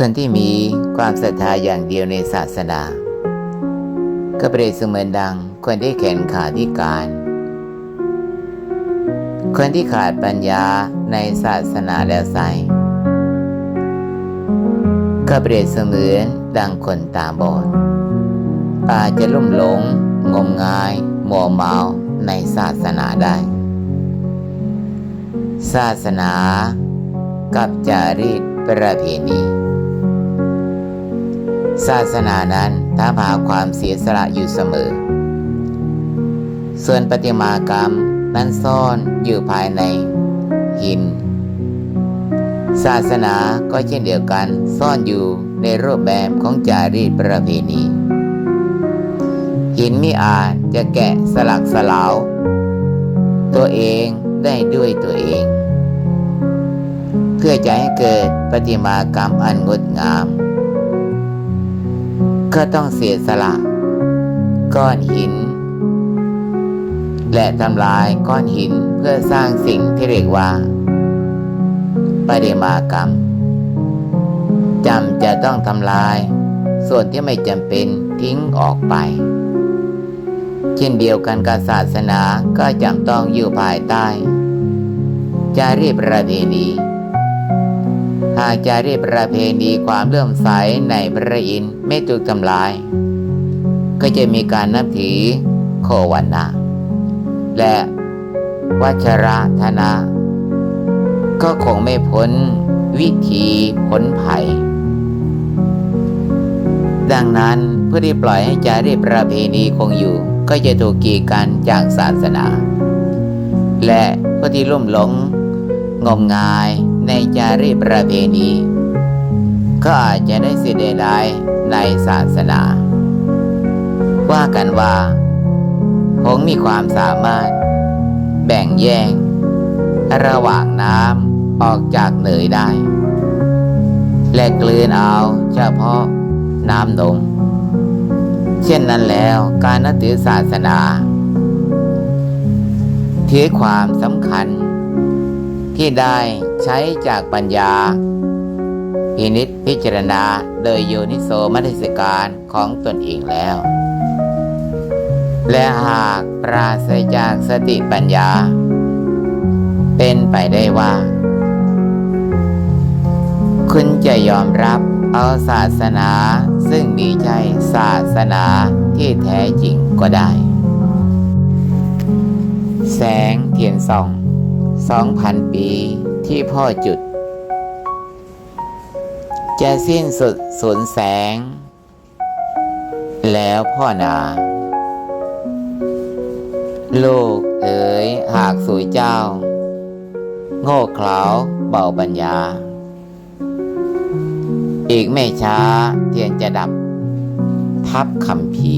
คนที่มีความศรัทธาอย่างเดียวในศาสนา ก็เปรียบเสมือนดังคนที่แขนขาพิการ คนที่ขาดปัญญาในศาสนาแล้วไซก็เปรียบเสมือนดังคนตาบอดอาจจะลุ่มหลง งมงาย มัวเมาในศาสนาได้ ศาสนากับจารีตประเพณี ศาสนานั้นท้ามหาความเสียสละอยู่เสมอ ส่วนประติมากรรมนั้นซ่อนอยู่ภายในหิน ศาสนาก็เช่นเดียวกันซ่อนอยู่ในรูปแบบของจารีตประเพณี หินมิอาจจะแกะสลักสลาว ตัวเองได้ด้วยตัวเอง เพื่อจะให้เกิดประติมากรรมอันงดงาม ก็ต้องเสียสละ ก้อนหิน และทำลายก้อนหินเพื่อสร้างสิ่งที่เรียกว่าปริมากรรมจำจะต้องทำลาย ส่วนที่ไม่จำเป็นทิ้งออกไป เช่นเดียวกันกับศาสนาก็จำต้องอยู่ภายใต้ จารีตประเพณีากจารีประเพณีความเลื่อมใสในพระอินทร์ไม่ถูกทำลาย ก็จะมีการนับถือโควันนาและวัชระธนาก็คงไม่พ้นวิธีพ้นภัย ดังนั้นผู้ที่ปล่อยให้จารีประเพณีคงอยู่ ก็จะถูกกีดกันจากศาสนา และผู้ที่ลุ่มหลงงมงาย ในจารีตประเพณี ก็อาจจะได้สิทธิ์ใดในศาสนา ว่ากันว่าผงมีความสามารถ แบ่งแยก ระหว่างน้ำออกจากเนยได้ และกลืนเอาเฉพาะน้ำนมเช่นนั้นแล้วการนับถือศาสนาถือความสำคัญ ที่ได้ใช้จากปัญญาพินิษพิจารณาโดยโยนิโสมัติสการของตนเองแล้ว และหากปราศจากสติปัญญา เป็นไปได้ว่า คุณจะยอมรับเอาศาสนาซึ่งมีใช่ศาสนาที่แท้จริงก็ได้ แสงเทียนส่อง สองพันปีที่พ่อจุด จะสิ้นสุดสูญแสง แล้วพ่อนาลูกเอ๋ยหากสู่เจ้า โง่เขลาเบาปัญญา อีกไม่ช้าเทียนจะดับ ทับคำพี